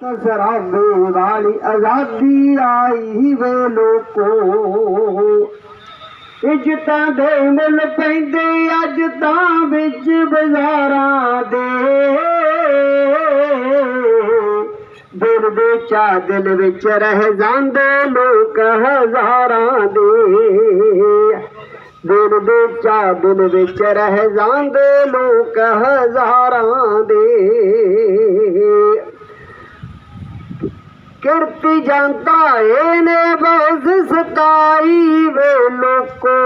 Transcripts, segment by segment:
तसराबी आज़ादी आई वे लोको। इज़तां दे मिल पेंदे अज तां बिच दिलि दे। दिल दे चा दिल विच रहजांदे लोक हज़ारा दे। चा दिल विच रहजांदे लोक हज़ारा दे। ਦੇ ਕਿਰਤੀ ਜਨਤਾ ਇਹਨੇ ਬਸ ਸਤਾਈ ਵੇ ਲੋਕੋ।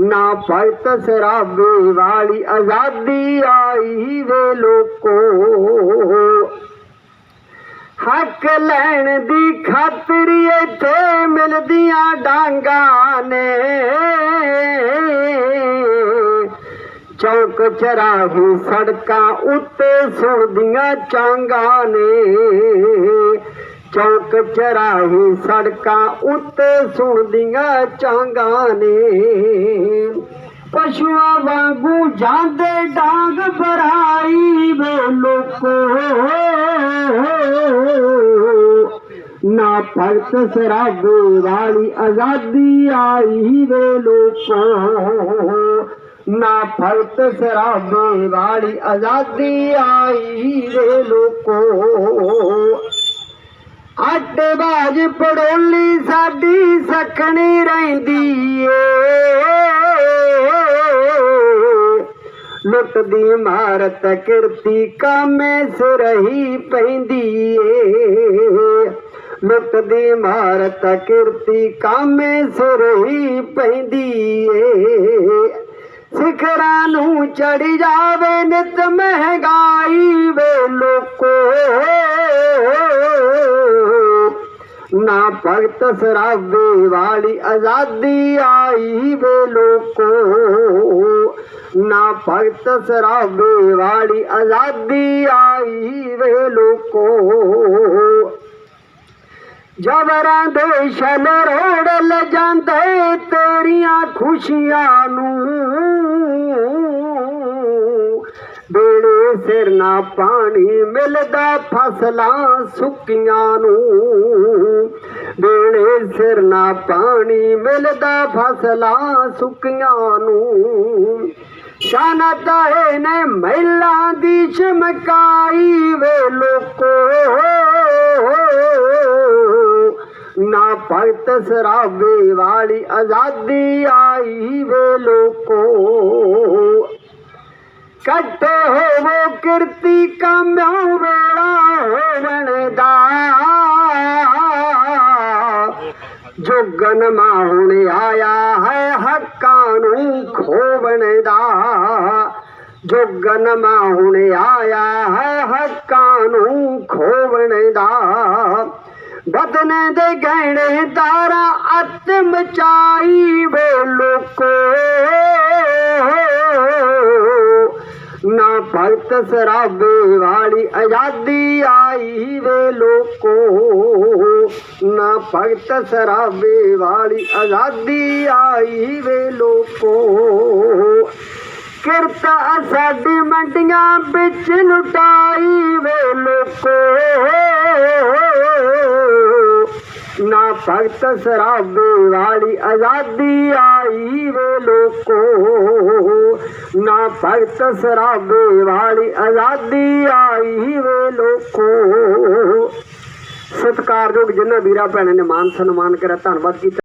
ਨਾ ਪਲਤ ਸਰਾਬੇ ਵਾਲੀ ਆਜ਼ਾਦੀ ਆਈ ਵੇ ਲੋਕੋ। ਹੱਕ ਲੈਣ ਦੀ ਖਾਤਰ ਇੱਥੇ ਮਿਲਦੀਆਂ ਡਾਂਗਾਂ ਨੇ। ਚੌਕ ਚਰਾਹੀ ਸੜਕਾਂ ਉੱਤੇ ਸੁਣਦੀਆਂ ਚਾਂਗਾਂ ਨੇ। ਚੌਕ ਚਰਾਹੀ ਸੜਕਾਂ ਉੱਤੇ ਸੁਣਦੀਆਂ ਚਾਂਗਾਂ ਨੇ। ਪਸ਼ੂਆਂ ਵਾਂਗੂ ਜਾਂਦੇ ਡਾਂਗ ਭਰਾਈ ਵੇ ਲੋਕੋ ਨਾ ਭਗਤ ਸਰਾਬੇ ਵਾਲੀ ਆਜ਼ਾਦੀ ਆਈ ਵੇ ਲੋਕੋ ना फलत शराब वाली आजादी आई रे लोको अट बाज पड़ोली साडी सकनी रहंदी ए। लुट दी मारत किरती कामे से रही पहिंदी ए। लुट दी मारत किरती कामे से रही पहिंदी ए। ਇਮਾਰਤ ਨੂੰ ਚੜੀ ਜਾਵੇ, ਨਿਤ ਮਹਿੰਗਾਈ ਵੇ ਲੋਕੋ। ਨਾ ਭਗਤ ਸਰਾਬੇ ਵਾਲੀ ਆਜ਼ਾਦੀ ਆਈ ਵੇ ਲੋਕੋ। ਨਾ ਭਗਤ ਸਰਾਬੇ ਵਾਲੀ ਆਜ਼ਾਦੀ ਆਈ ਵੇ ਲੋਕੋ। ਜਬਰਾਂ ਦੇ ਸ਼ਲ ਰੋੜ ਲ ਜਾਂਦੇ ਤੇਰੀਆਂ ਖੁਸ਼ੀਆਂ ਨੂੰ। ਬੇੜੇ ਸਿਰ ਨਾ ਪਾਣੀ ਮਿਲਦਾ ਫਸਲਾਂ ਸੁੱਕੀਆਂ ਨੂੰ। ਬੇੜੇ ਸਿਰ ਨਾ ਪਾਣੀ ਮਿਲਦਾ ਫਸਲਾਂ ਸੁੱਕੀਆਂ ਨੂੰ। ਸ਼ਾਨਤਾ ਨੇ ਮਹਿਲਾਂ ਦੀ ਚਮਕਾਈ ਵੇ ਲੋਕੋ। ਨਾ ਭਗਤ ਸਰਾਬੇ ਵਾਲੀ ਆਜ਼ਾਦੀ ਆਈ ਵੇ ਲੋਕੋ। ਕੱਟੇ ਹੋਵੋ ਕਿਰਤੀ ਕਾਮਿਓ ਵੇਲਾ ਹੋਵਣ ਦਾ। ਜੋਗਨ ਮਾ ਹੁਣ ਆਇਆ ਹੈ ਹੱਕਾਂ ਨੂੰ ਖੋਵਣ ਦਾ। ਜੋਗਨ ਮਾ ਹੁਣ ਆਇਆ ਹੈ ਹੱਕਾਂ ਨੂੰ ਖੋਵਣ ਦਾ। بدني تارا ات مچائي وي لوڪو نا ڀڪت ساوي والي آزادي آئي وي لوڪو نا ڀڪت سروي والي آزادي آئي وي لوڪو ڪرت اسان جي منڊيا بچ لٽائي وي لوڪو ਨਾ ਭਗਤ ਸਰਾਬੇ ਵਾਲੀ ਆਜ਼ਾਦੀ ਆਈ ਵੇ ਲੋਕੋ। ਨਾ ਭਗਤ ਸਰਾਬੇ ਵਾਲੀ ਆਜ਼ਾਦੀ ਆਈ ਵੇ ਲੋਕੋ। ਸਤਿਕਾਰਯੋਗ ਜਿਨ੍ਹਾਂ ਵੀਰਾ ਭੈਣਾਂ ਨੇ ਮਾਨ ਸਨਮਾਨ ਕਰਿਆ, ਧੰਨਵਾਦ ਕੀਤਾ।